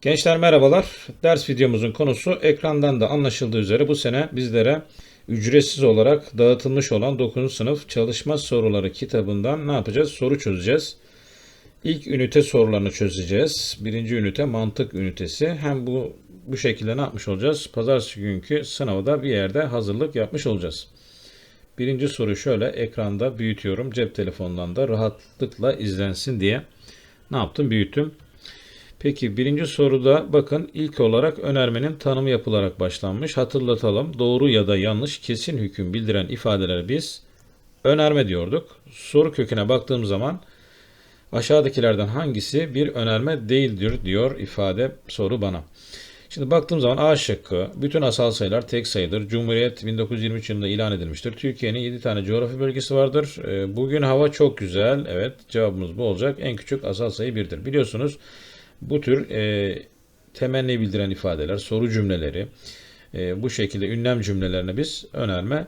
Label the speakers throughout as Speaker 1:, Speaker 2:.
Speaker 1: Gençler merhabalar. Ders videomuzun konusu ekrandan da anlaşıldığı üzere bu sene bizlere ücretsiz olarak dağıtılmış olan 9. sınıf çalışma soruları kitabından ne yapacağız? Soru çözeceğiz. İlk ünite sorularını çözeceğiz. Birinci ünite mantık ünitesi. Hem bu bu şekilde ne yapmış olacağız? Pazartesi günkü sınavda bir yerde hazırlık yapmış olacağız. Birinci soru şöyle ekranda büyütüyorum. Cep telefonundan da rahatlıkla izlensin diye ne yaptım? Büyüttüm. Peki birinci soruda bakın ilk olarak önermenin tanımı yapılarak başlanmış. Hatırlatalım. Doğru ya da yanlış kesin hüküm bildiren ifadeleri biz önerme diyorduk. Soru köküne baktığım zaman aşağıdakilerden hangisi bir önerme değildir diyor ifade soru bana. Şimdi baktığım zaman A şıkkı bütün asal sayılar tek sayıdır. Cumhuriyet 1923 yılında ilan edilmiştir. Türkiye'nin 7 tane coğrafi bölgesi vardır. Ee, Bugün hava çok güzel. Evet cevabımız bu olacak. En küçük asal sayı 1'dir. Biliyorsunuz bu tür e, temenni bildiren ifadeler, soru cümleleri, e, bu şekilde ünlem cümlelerine biz önerme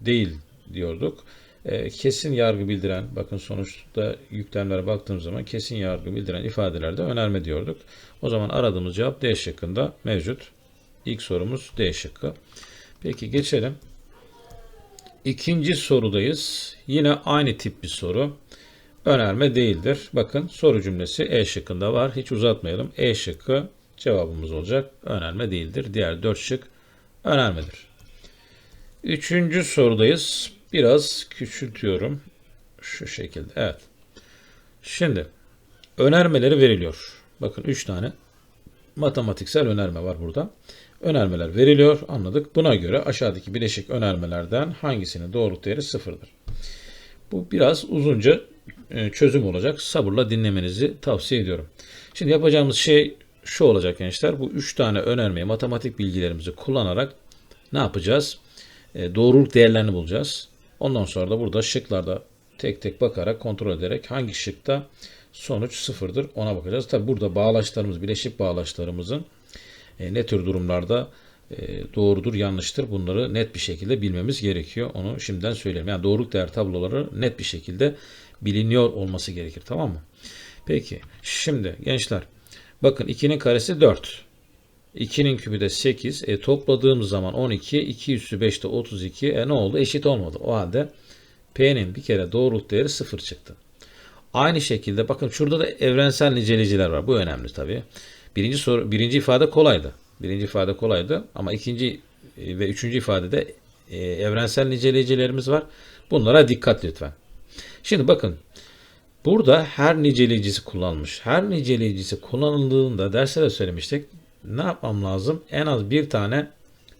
Speaker 1: değil diyorduk. E, kesin yargı bildiren, bakın sonuçta yüklemlere baktığımız zaman kesin yargı bildiren ifadelerde önerme diyorduk. O zaman aradığımız cevap D şıkkında mevcut. İlk sorumuz D şıkkı. Peki geçelim. İkinci sorudayız. Yine aynı tip bir soru. Önerme değildir. Bakın soru cümlesi E şıkkında var. Hiç uzatmayalım. E şıkkı cevabımız olacak. Önerme değildir. Diğer dört şık önermedir. Üçüncü sorudayız. Biraz küçültüyorum. Şu şekilde. Evet. Şimdi önermeleri veriliyor. Bakın 3 tane matematiksel önerme var burada. Önermeler veriliyor. Anladık. Buna göre aşağıdaki bileşik önermelerden hangisinin doğruluk değeri sıfırdır? Bu biraz uzunca çözüm olacak. Sabırla dinlemenizi tavsiye ediyorum. Şimdi yapacağımız şey şu olacak gençler. Bu üç tane önermeyi matematik bilgilerimizi kullanarak ne yapacağız? E, doğruluk değerlerini bulacağız. Ondan sonra da burada şıklarda tek tek bakarak kontrol ederek hangi şıkta sonuç sıfırdır ona bakacağız. Tabi burada bağlaçlarımız, bileşik bağlaçlarımızın e, ne tür durumlarda e, doğrudur, yanlıştır bunları net bir şekilde bilmemiz gerekiyor. Onu şimdiden söyleyeyim. Yani doğruluk değer tabloları net bir şekilde biliniyor olması gerekir. Tamam mı? Peki. Şimdi gençler bakın 2'nin karesi 4. 2'nin kübü de 8. E, topladığımız zaman 12. 2 üssü 5 de 32. E, ne oldu? Eşit olmadı. O halde P'nin bir kere doğruluk değeri 0 çıktı. Aynı şekilde bakın şurada da evrensel niceleyiciler var. Bu önemli tabii. Birinci soru, birinci ifade kolaydı. Birinci ifade kolaydı ama ikinci e, ve üçüncü ifadede e, evrensel niceleyicilerimiz var. Bunlara dikkat lütfen. Şimdi bakın burada her niceleyicisi kullanılmış. Her niceleyicisi kullanıldığında derste de söylemiştik. Ne yapmam lazım? En az bir tane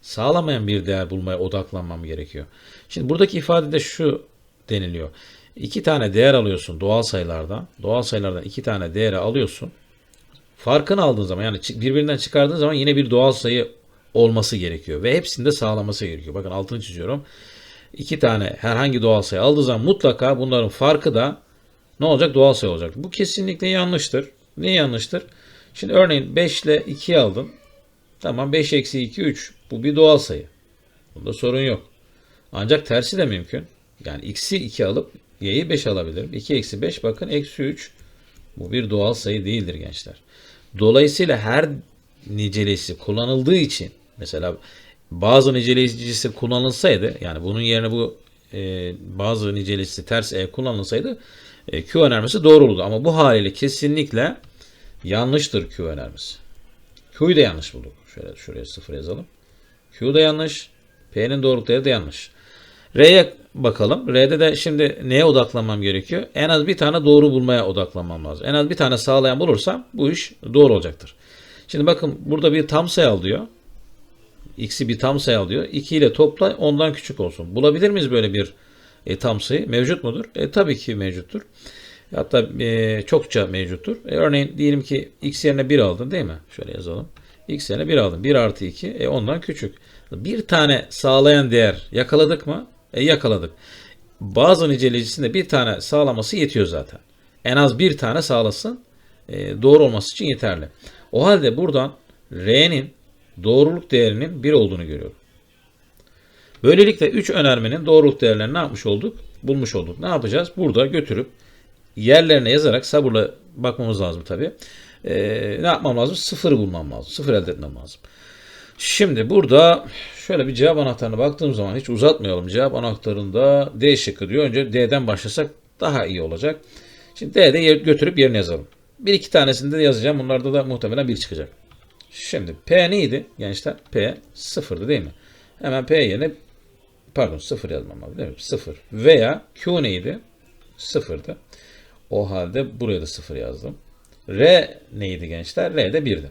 Speaker 1: sağlamayan bir değer bulmaya odaklanmam gerekiyor. Şimdi buradaki ifadede şu deniliyor. İki tane değer alıyorsun doğal sayılardan. Doğal sayılardan iki tane değeri alıyorsun. Farkını aldığın zaman yani birbirinden çıkardığın zaman yine bir doğal sayı olması gerekiyor. Ve hepsini de sağlaması gerekiyor. Bakın altını çiziyorum. İki tane herhangi doğal sayı aldığı zaman mutlaka bunların farkı da ne olacak? Doğal sayı olacak. Bu kesinlikle yanlıştır. Niye yanlıştır? Şimdi örneğin 5 ile 2'yi aldım. Tamam 5 eksi 2 3. Bu bir doğal sayı. Bunda sorun yok. Ancak tersi de mümkün. Yani x'i 2 alıp y'yi 5 alabilirim. 2 eksi 5 bakın eksi 3. Bu bir doğal sayı değildir gençler. Dolayısıyla her niceleyicisi kullanıldığı için mesela bazı niceleyicisi kullanılsaydı yani bunun yerine bu e, bazı niceleyicisi ters e kullanılsaydı e, Q önermesi doğru olurdu. Ama bu haliyle kesinlikle yanlıştır Q önermesi. Q'yu da yanlış bulduk. Şöyle şuraya sıfır yazalım. Q da yanlış. P'nin doğruluk değeri de yanlış. R'ye bakalım. R'de de şimdi neye odaklanmam gerekiyor? En az bir tane doğru bulmaya odaklanmam lazım. En az bir tane sağlayan bulursam bu iş doğru olacaktır. Şimdi bakın burada bir tam sayı al diyor. X'i bir tam sayı al diyor. 2 ile topla ondan küçük olsun. Bulabilir miyiz böyle bir e, tam sayı? Mevcut mudur? E, tabii ki mevcuttur. Hatta e, çokça mevcuttur. E, örneğin diyelim ki x yerine 1 aldın değil mi? Şöyle yazalım. x yerine 1 aldın. 1 artı 2 e, ondan küçük. Bir tane sağlayan değer yakaladık mı? E, yakaladık. Bazı niceleyicisinde bir tane sağlaması yetiyor zaten. En az bir tane sağlasın e, doğru olması için yeterli. O halde buradan R'nin doğruluk değerinin 1 olduğunu görüyorum. Böylelikle 3 önermenin doğruluk değerlerini ne yapmış olduk? Bulmuş olduk. Ne yapacağız? Burada götürüp yerlerine yazarak sabırla bakmamız lazım tabi. e, ne yapmam lazım? Sıfırı bulmam lazım. Sıfır elde etmem lazım. Şimdi burada şöyle bir cevap anahtarına baktığım zaman hiç uzatmayalım. Cevap anahtarında D şıkkı diyor. Önce D'den başlasak daha iyi olacak. Şimdi D'de götürüp yerine yazalım. Bir iki tanesini de yazacağım. Bunlarda da muhtemelen bir çıkacak. Şimdi P neydi gençler? P sıfırdı değil mi? Hemen P yerine pardon sıfır yazmam lazım değil mi? Sıfır. Veya Q neydi? Sıfırdı. O halde buraya da sıfır yazdım. R neydi gençler? R de birdi.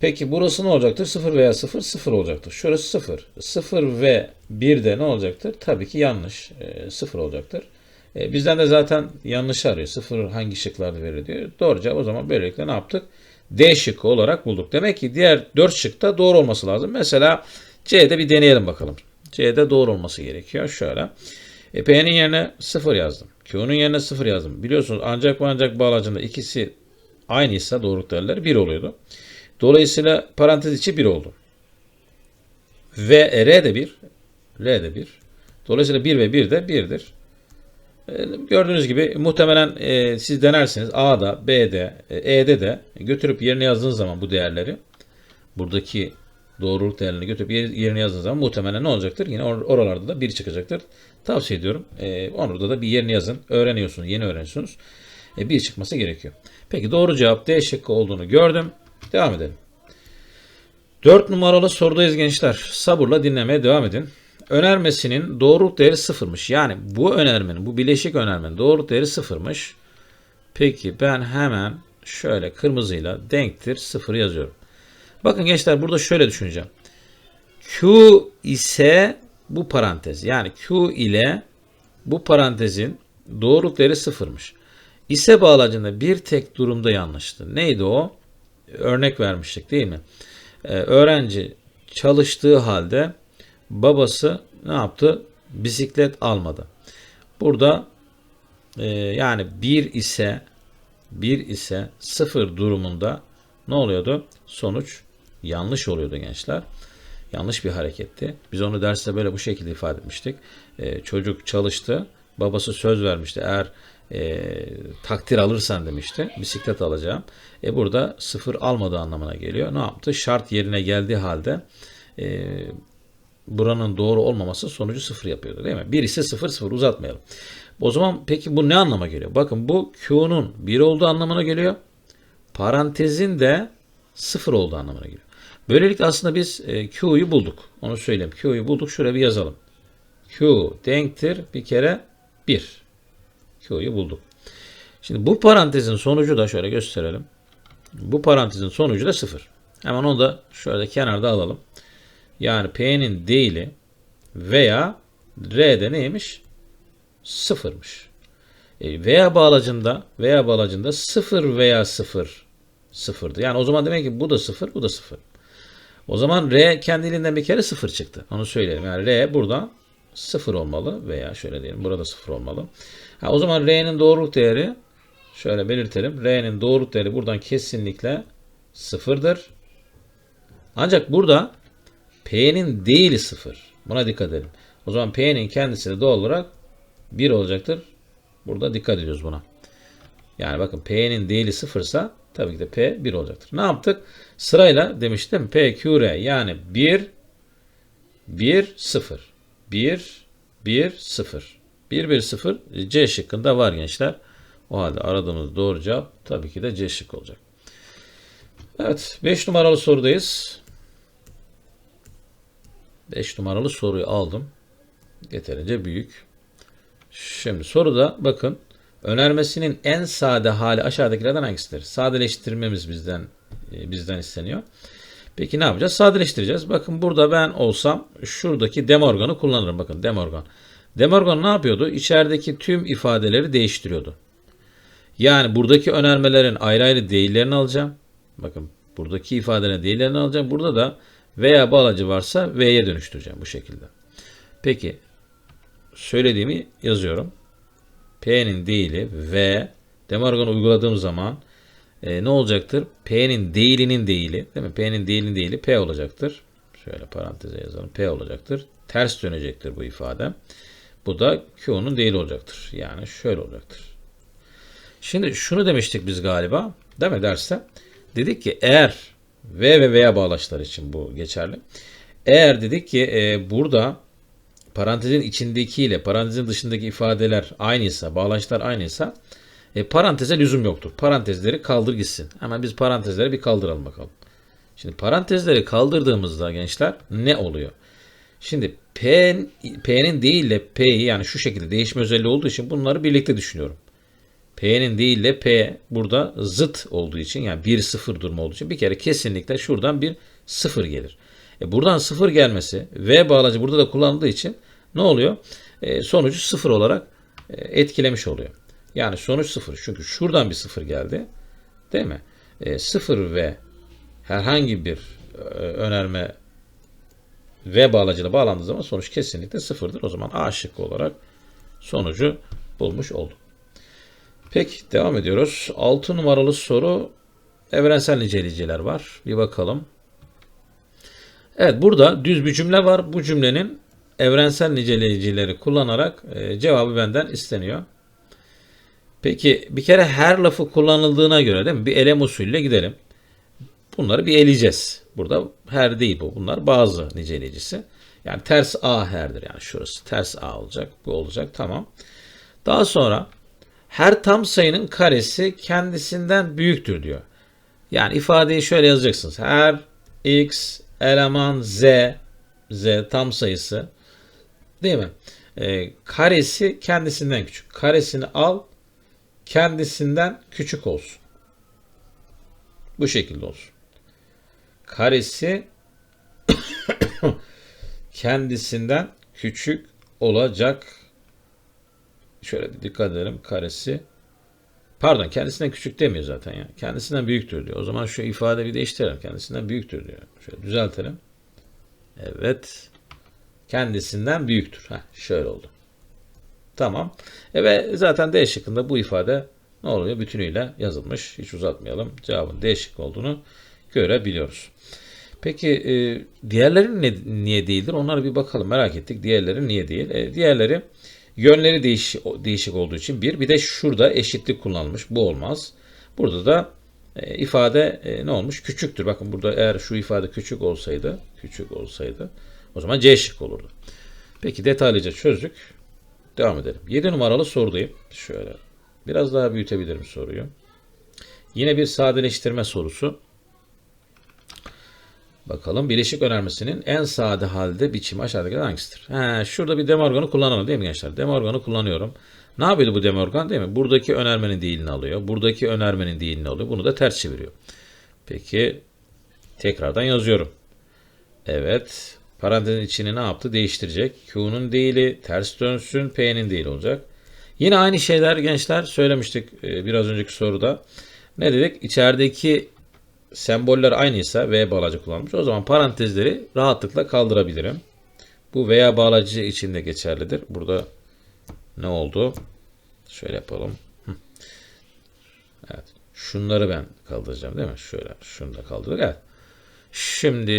Speaker 1: Peki burası ne olacaktır? 0 veya 0, 0 olacaktır. Şurası 0. 0 ve 1 de ne olacaktır? Tabii ki yanlış. E, 0 olacaktır. E, bizden de zaten yanlış arıyor. 0 hangi şıklarda verir diyor. Doğru cevap o zaman böylelikle ne yaptık? D şıkkı olarak bulduk. Demek ki diğer 4 şıkta doğru olması lazım. Mesela C'de bir deneyelim bakalım. C'de doğru olması gerekiyor. Şöyle. E, P'nin yerine 0 yazdım. Q'nun yerine 0 yazdım. Biliyorsunuz ancak ve ancak bağlacında ikisi aynıysa doğruluk değerleri 1 oluyordu. Dolayısıyla parantez içi 1 oldu. Ve R de 1. R de 1. Dolayısıyla 1 ve 1 de 1'dir. E, Gördüğünüz gibi muhtemelen e, siz denersiniz A'da, B'de, e, E'de de götürüp yerine yazdığınız zaman bu değerleri buradaki doğruluk değerlerini götürüp yer- yerine yazdığınız zaman muhtemelen ne olacaktır? Yine or- oralarda da 1 çıkacaktır. Tavsiye ediyorum. E, orada da bir yerini yazın. Öğreniyorsunuz. Yeni öğreniyorsunuz. E, 1 çıkması gerekiyor. Peki doğru cevap D şıkkı olduğunu gördüm. Devam edelim. 4 numaralı sorudayız gençler. Sabırla dinlemeye devam edin. Önermesinin doğruluk değeri sıfırmış. Yani bu önermenin, bu bileşik önermenin doğruluk değeri sıfırmış. Peki ben hemen şöyle kırmızıyla denktir sıfır yazıyorum. Bakın gençler burada şöyle düşüneceğim. Q ise bu parantez. Yani Q ile bu parantezin doğruluk değeri sıfırmış. İse bağlacında bir tek durumda yanlıştı. Neydi o? Örnek vermiştik değil mi? Ee, öğrenci çalıştığı halde babası ne yaptı? Bisiklet almadı. Burada e, yani 1 ise 1 ise 0 durumunda ne oluyordu? Sonuç yanlış oluyordu gençler. Yanlış bir hareketti. Biz onu derste böyle bu şekilde ifade etmiştik. Ee, çocuk çalıştı. Babası söz vermişti. Eğer e, takdir alırsan demişti. Bisiklet alacağım. E burada sıfır almadığı anlamına geliyor. Ne yaptı? Şart yerine geldiği halde e, buranın doğru olmaması sonucu sıfır yapıyordu değil mi? 1 ise 0 0 uzatmayalım. O zaman peki bu ne anlama geliyor? Bakın bu Q'nun 1 olduğu anlamına geliyor. Parantezin de 0 olduğu anlamına geliyor. Böylelikle aslında biz e, Q'yu bulduk. Onu söyleyeyim. Q'yu bulduk. Şuraya bir yazalım. Q denktir bir kere 1. Q'yu bulduk. Şimdi bu parantezin sonucu da şöyle gösterelim. Bu parantezin sonucu da 0. Hemen onu da şöyle kenarda alalım. Yani P'nin değili veya R'de neymiş? Sıfırmış. E, veya bağlacında veya bağlacında 0 veya 0 sıfırdı. Yani o zaman demek ki bu da 0, bu da 0. O zaman R kendiliğinden bir kere 0 çıktı. Onu söyleyelim. Yani R burada 0 olmalı veya şöyle diyelim burada 0 olmalı. Ha, o zaman R'nin doğruluk değeri şöyle belirtelim. R'nin doğruluk değeri buradan kesinlikle 0'dır. Ancak burada P'nin değili 0. Buna dikkat edelim. O zaman P'nin kendisi de doğal olarak 1 olacaktır. Burada dikkat ediyoruz buna. Yani bakın P'nin değili 0 ise tabii ki de P 1 olacaktır. Ne yaptık? Sırayla demiştim P, Q, R yani 1, 1, 0. 1, 1, 0. 1, 1, 0 C şıkkında var gençler. O halde aradığımız doğru cevap tabii ki de C şıkkı olacak. Evet 5 numaralı sorudayız. 5 numaralı soruyu aldım. Yeterince büyük. Şimdi soruda bakın önermesinin en sade hali aşağıdakilerden hangisidir? Sadeleştirmemiz bizden e, bizden isteniyor. Peki ne yapacağız? Sadeleştireceğiz. Bakın burada ben olsam şuradaki demorganı kullanırım. Bakın demorgan. Demorgan ne yapıyordu? İçerideki tüm ifadeleri değiştiriyordu. Yani buradaki önermelerin ayrı ayrı değillerini alacağım. Bakın buradaki ifadelerin değillerini alacağım. Burada da veya bağlacı varsa V'ye dönüştüreceğim bu şekilde. Peki söylediğimi yazıyorum. P'nin değili V Demorgan'ı uyguladığım zaman e, ne olacaktır? P'nin değilinin değili değil mi? P'nin değilinin değili P olacaktır. Şöyle paranteze yazalım. P olacaktır. Ters dönecektir bu ifade. Bu da Q'nun değili olacaktır. Yani şöyle olacaktır. Şimdi şunu demiştik biz galiba. Değil mi derste? Dedik ki eğer V ve veya bağlaçlar için bu geçerli. Eğer dedik ki e, burada parantezin içindeki ile parantezin dışındaki ifadeler aynıysa, bağlaçlar aynıysa e, paranteze lüzum yoktur. Parantezleri kaldır gitsin. Hemen biz parantezleri bir kaldıralım bakalım. Şimdi parantezleri kaldırdığımızda gençler ne oluyor? Şimdi P, P'nin değil ile P'yi yani şu şekilde değişme özelliği olduğu için bunları birlikte düşünüyorum. P'nin değil ile P burada zıt olduğu için yani 1-0 durumu olduğu için bir kere kesinlikle şuradan bir 0 gelir. E buradan 0 gelmesi V bağlacı burada da kullanıldığı için ne oluyor? E, sonucu 0 olarak e, etkilemiş oluyor. Yani sonuç 0. Çünkü şuradan bir 0 geldi. Değil mi? E, 0 ve herhangi bir e, önerme V bağlacıyla bağlandığı zaman sonuç kesinlikle sıfırdır. O zaman A şıkkı olarak sonucu bulmuş olduk. Peki devam ediyoruz. 6 numaralı soru evrensel niceleyiciler var. Bir bakalım. Evet burada düz bir cümle var. Bu cümlenin evrensel niceleyicileri kullanarak e, cevabı benden isteniyor. Peki bir kere her lafı kullanıldığına göre değil mi? Bir elem usulüyle gidelim. Bunları bir eleyeceğiz. Burada her değil bu. Bunlar bazı niceleyicisi. Yani ters A herdir. Yani şurası ters A olacak. Bu olacak. Tamam. Daha sonra her tam sayının karesi kendisinden büyüktür diyor. Yani ifadeyi şöyle yazacaksınız. Her x eleman z z tam sayısı değil mi? Ee, karesi kendisinden küçük. Karesini al kendisinden küçük olsun. Bu şekilde olsun. Karesi kendisinden küçük olacak. Şöyle dikkat edelim. Karesi Pardon kendisinden küçük demiyor zaten ya. Kendisinden büyüktür diyor. O zaman şu ifade bir değiştirelim. Kendisinden büyüktür diyor. Şöyle düzeltelim. Evet. Kendisinden büyüktür. Heh, şöyle oldu. Tamam. E ve zaten D şıkkında bu ifade ne oluyor? Bütünüyle yazılmış. Hiç uzatmayalım. Cevabın D şıkkı olduğunu görebiliyoruz. Peki e, diğerleri ne, niye değildir? Onlara bir bakalım. Merak ettik. Diğerleri niye değil? E, diğerleri Yönleri değiş, değişik olduğu için bir. Bir de şurada eşitlik kullanılmış. Bu olmaz. Burada da e, ifade e, ne olmuş? Küçüktür. Bakın burada eğer şu ifade küçük olsaydı, küçük olsaydı o zaman C şık olurdu. Peki detaylıca çözdük. Devam edelim. 7 numaralı sorudayım. Şöyle biraz daha büyütebilirim soruyu. Yine bir sadeleştirme sorusu. Bakalım bileşik önermesinin en sade halde biçimi aşağıdaki hangisidir? He, şurada bir demorganı kullanalım değil mi gençler? Demorganı kullanıyorum. Ne yapıyordu bu demorgan değil mi? Buradaki önermenin değilini alıyor. Buradaki önermenin değilini alıyor. Bunu da ters çeviriyor. Peki tekrardan yazıyorum. Evet. Parantezin içini ne yaptı? Değiştirecek. Q'nun değili ters dönsün. P'nin değili olacak. Yine aynı şeyler gençler söylemiştik e, biraz önceki soruda. Ne dedik? İçerideki semboller aynıysa V bağlacı kullanmış. O zaman parantezleri rahatlıkla kaldırabilirim. Bu veya bağlacı için de geçerlidir. Burada ne oldu? Şöyle yapalım. Evet. Şunları ben kaldıracağım değil mi? Şöyle. Şunu da kaldırdık. Evet. Şimdi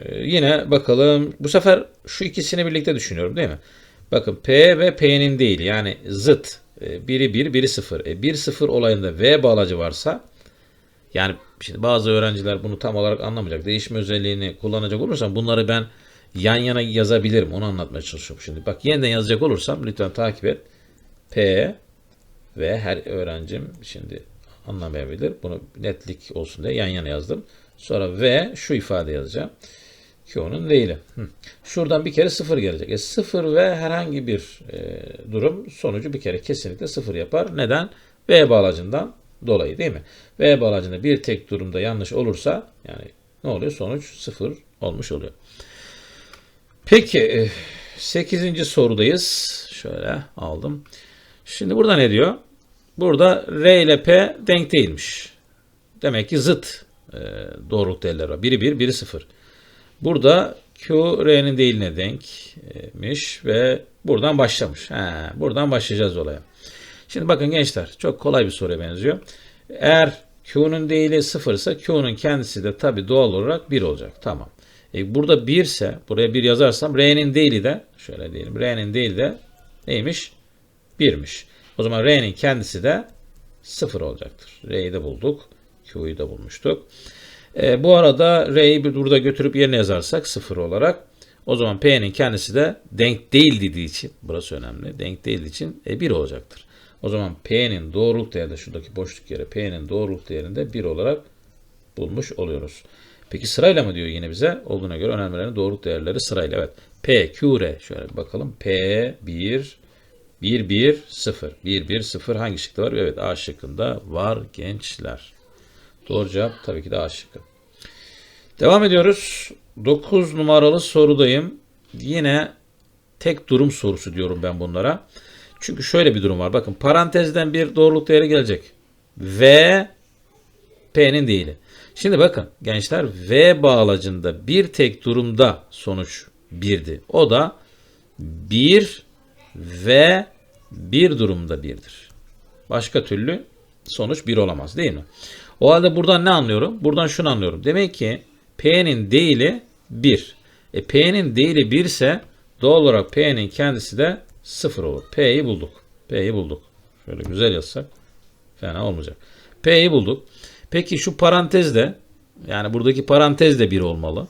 Speaker 1: e, yine bakalım. Bu sefer şu ikisini birlikte düşünüyorum değil mi? Bakın P ve P'nin değil. Yani zıt. E, biri 1, biri 0. E, 1 0 olayında V bağlacı varsa yani şimdi bazı öğrenciler bunu tam olarak anlamayacak. Değişme özelliğini kullanacak olursam bunları ben yan yana yazabilirim. Onu anlatmaya çalışıyorum şimdi. Bak yeniden yazacak olursam lütfen takip et. P ve her öğrencim şimdi anlamayabilir. Bunu netlik olsun diye yan yana yazdım. Sonra V şu ifade yazacağım. Q'nun değili. Şuradan bir kere sıfır gelecek. E sıfır ve herhangi bir e, durum sonucu bir kere kesinlikle sıfır yapar. Neden? V bağlacından dolayı değil mi? V bağlacında bir tek durumda yanlış olursa yani ne oluyor? Sonuç sıfır olmuş oluyor. Peki 8. sorudayız. Şöyle aldım. Şimdi burada ne diyor? Burada R ile P denk değilmiş. Demek ki zıt e, doğruluk değerleri var. Biri 1, biri 0. Burada Q R'nin değiline denkmiş ve buradan başlamış. He, buradan başlayacağız olaya. Şimdi bakın gençler çok kolay bir soruya benziyor. Eğer Q'nun değili 0 ise Q'nun kendisi de tabi doğal olarak 1 olacak. Tamam. E burada 1 ise buraya 1 yazarsam R'nin değili de şöyle diyelim. R'nin değili de neymiş? 1'miş. O zaman R'nin kendisi de 0 olacaktır. R'yi de bulduk. Q'yu da bulmuştuk. E, bu arada R'yi burada götürüp yerine yazarsak 0 olarak o zaman P'nin kendisi de denk değil dediği için burası önemli. Denk değil için e, 1 olacaktır. O zaman P'nin doğruluk değeri de şuradaki boşluk yere P'nin doğruluk değerinde 1 olarak bulmuş oluyoruz. Peki sırayla mı diyor yine bize? Olduğuna göre önemlilerin doğruluk değerleri sırayla. Evet. P, Q, R. Şöyle bir bakalım. P, 1, 1, 1, 0. 1, 1, 0 hangi şıkta var? Evet A şıkkında var gençler. Doğru cevap tabii ki de A şıkkı. Devam ediyoruz. 9 numaralı sorudayım. Yine tek durum sorusu diyorum ben bunlara. Çünkü şöyle bir durum var. Bakın parantezden bir doğruluk değeri gelecek. V P'nin değili. Şimdi bakın gençler V bağlacında bir tek durumda sonuç 1'di. O da 1 ve bir durumda 1'dir. Başka türlü sonuç 1 olamaz değil mi? O halde buradan ne anlıyorum? Buradan şunu anlıyorum. Demek ki P'nin değili 1. E P'nin değili 1 ise doğal olarak P'nin kendisi de 0 olur. P'yi bulduk. P'yi bulduk. Şöyle güzel yazsak fena olmayacak. P'yi bulduk. Peki şu parantezde yani buradaki parantez de 1 olmalı.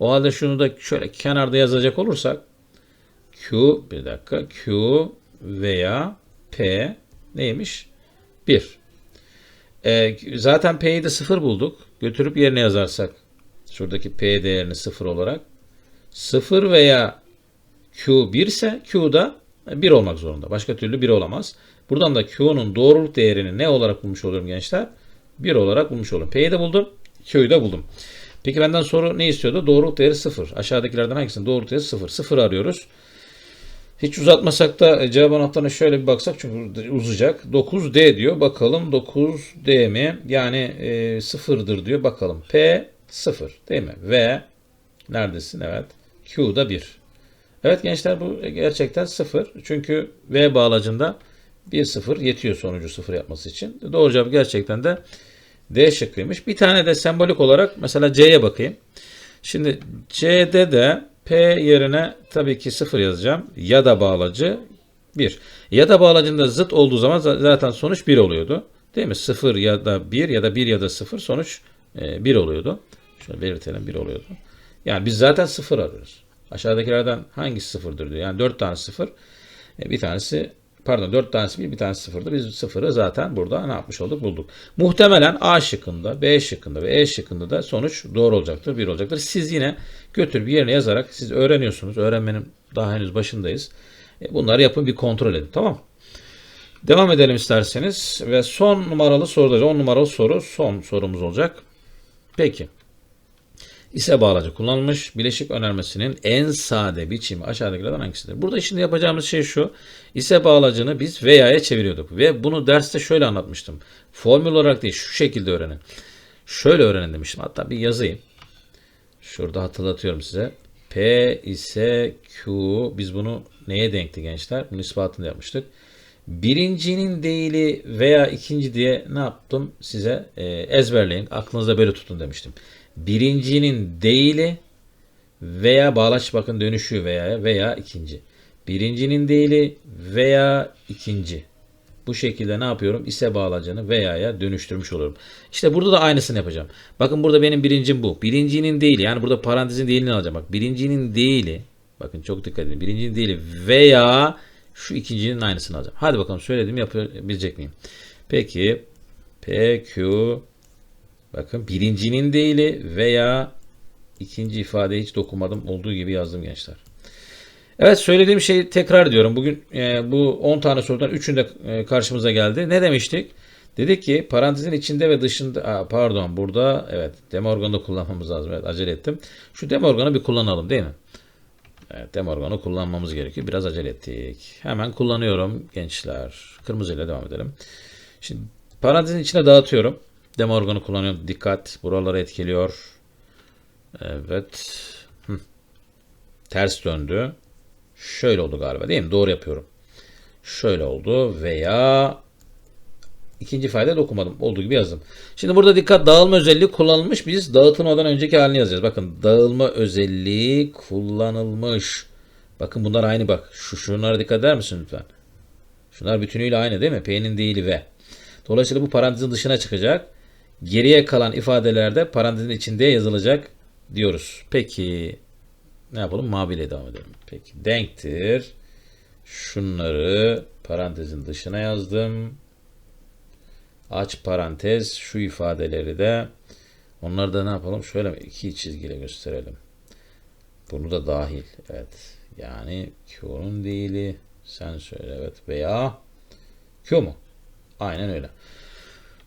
Speaker 1: O halde şunu da şöyle kenarda yazacak olursak Q bir dakika Q veya P neymiş? 1. E, zaten P'yi de 0 bulduk. Götürüp yerine yazarsak şuradaki P değerini 0 olarak 0 veya Q 1 ise Q da 1 olmak zorunda. Başka türlü 1 olamaz. Buradan da Q'nun doğruluk değerini ne olarak bulmuş oluyorum gençler? 1 olarak bulmuş olurum. P'yi de buldum. Q'yu da buldum. Peki benden soru ne istiyordu? Doğruluk değeri 0. Aşağıdakilerden hangisinin doğruluk değeri 0? 0 arıyoruz. Hiç uzatmasak da cevap anahtarına şöyle bir baksak çünkü uzayacak. 9D diyor. Bakalım 9D mi? Yani e, sıfırdır diyor. Bakalım. P 0 değil mi? V neredesin? Evet. Q da 1. Evet gençler bu gerçekten 0. Çünkü V bağlacında 1 0 yetiyor sonucu 0 yapması için. Doğru cevap gerçekten de D şıkkıymış. Bir tane de sembolik olarak mesela C'ye bakayım. Şimdi C'de de P yerine tabii ki 0 yazacağım. Ya da bağlacı 1. Ya da bağlacında zıt olduğu zaman zaten sonuç 1 oluyordu. Değil mi? 0 ya da 1 ya da 1 ya da 0 sonuç 1 oluyordu. Şöyle belirtelim 1 oluyordu. Yani biz zaten 0 arıyoruz. Aşağıdakilerden hangisi 0'dır diyor. Yani 4 tane 0. Bir tanesi pardon 4 tanesi 1 bir tanesi 0'dı. Biz 0'ı zaten burada ne yapmış olduk bulduk. Muhtemelen A şıkkında, B şıkkında ve E şıkkında da sonuç doğru olacaktır. 1 olacaktır. Siz yine götür bir yerine yazarak siz öğreniyorsunuz. Öğrenmenin daha henüz başındayız. Bunları yapın bir kontrol edin. Tamam Devam edelim isterseniz. Ve son numaralı soruda 10 numaralı soru son sorumuz olacak. Peki. İse bağlacı kullanılmış. Bileşik önermesinin en sade biçimi aşağıdakilerden hangisidir? Burada şimdi yapacağımız şey şu. İse bağlacını biz veya'ya çeviriyorduk. Ve bunu derste şöyle anlatmıştım. Formül olarak değil şu şekilde öğrenin. Şöyle öğrenin demiştim. Hatta bir yazayım. Şurada hatırlatıyorum size. P ise Q. Biz bunu neye denkti gençler? Bunun ispatını yapmıştık. Birincinin değili veya ikinci diye ne yaptım size e, ezberleyin. Aklınızda böyle tutun demiştim birincinin değili veya bağlaç bakın dönüşü veya veya ikinci. Birincinin değili veya ikinci. Bu şekilde ne yapıyorum? İse bağlacını veya'ya dönüştürmüş olurum. İşte burada da aynısını yapacağım. Bakın burada benim birincim bu. Birincinin değili yani burada parantezin değilini alacağım. Bak birincinin değili bakın çok dikkat edin. Birincinin değili veya şu ikincinin aynısını alacağım. Hadi bakalım söyledim yapabilecek miyim? Peki PQ Bakın birincinin değili veya ikinci ifadeye hiç dokunmadım olduğu gibi yazdım gençler. Evet söylediğim şeyi tekrar diyorum. Bugün e, bu 10 tane sorudan 3'ünde e, karşımıza geldi. Ne demiştik? Dedik ki parantezin içinde ve dışında Aa, pardon burada evet demorganı kullanmamız lazım. Evet acele ettim. Şu demorganı bir kullanalım değil mi? Evet demorganı kullanmamız gerekiyor. Biraz acele ettik. Hemen kullanıyorum gençler. Kırmızıyla devam edelim. Şimdi parantezin içine dağıtıyorum. Demo organı kullanıyorum. Dikkat. Buraları etkiliyor. Evet. Hı. Ters döndü. Şöyle oldu galiba değil mi? Doğru yapıyorum. Şöyle oldu veya ikinci fayda dokunmadım. Olduğu gibi yazdım. Şimdi burada dikkat dağılma özelliği kullanılmış. Biz dağıtılmadan önceki halini yazacağız. Bakın dağılma özelliği kullanılmış. Bakın bunlar aynı bak. Şu şunlara dikkat eder misin lütfen? Şunlar bütünüyle aynı değil mi? P'nin değili ve. Dolayısıyla bu parantezin dışına çıkacak. Geriye kalan ifadelerde parantezin içinde yazılacak diyoruz. Peki ne yapalım? Maviyle devam edelim. Peki denktir. Şunları parantezin dışına yazdım. Aç parantez şu ifadeleri de onları da ne yapalım? Şöyle iki çizgiyle gösterelim. Bunu da dahil. Evet. Yani Q'nun değili sen söyle evet veya Q mu? Aynen öyle.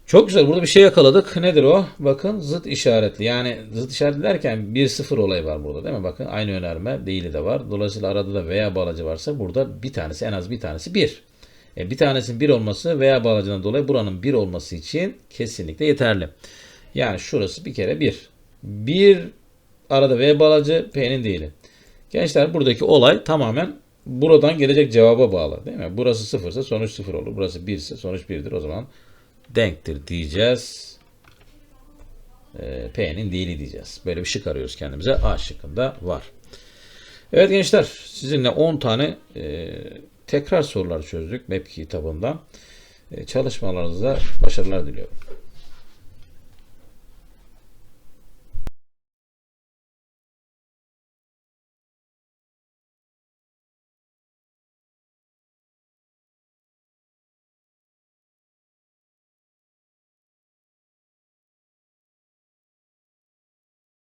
Speaker 1: Çok güzel. Burada bir şey yakaladık. Nedir o? Bakın zıt işaretli. Yani zıt işaretli derken 1-0 olayı var burada değil mi? Bakın aynı önerme değili de var. Dolayısıyla arada da veya bağlacı varsa burada bir tanesi en az bir tanesi 1. E, bir tanesinin 1 olması veya bağlacından dolayı buranın 1 olması için kesinlikle yeterli. Yani şurası bir kere 1. 1 arada V bağlacı P'nin değili. Gençler buradaki olay tamamen buradan gelecek cevaba bağlı değil mi? Burası 0 ise sonuç 0 olur. Burası 1 ise sonuç 1'dir. O zaman denktir diyeceğiz. Ee, P'nin değili diyeceğiz. Böyle bir şık arıyoruz kendimize. A şıkkında var. Evet gençler sizinle 10 tane e, tekrar sorular çözdük MEP kitabından. E, çalışmalarınızda başarılar diliyorum.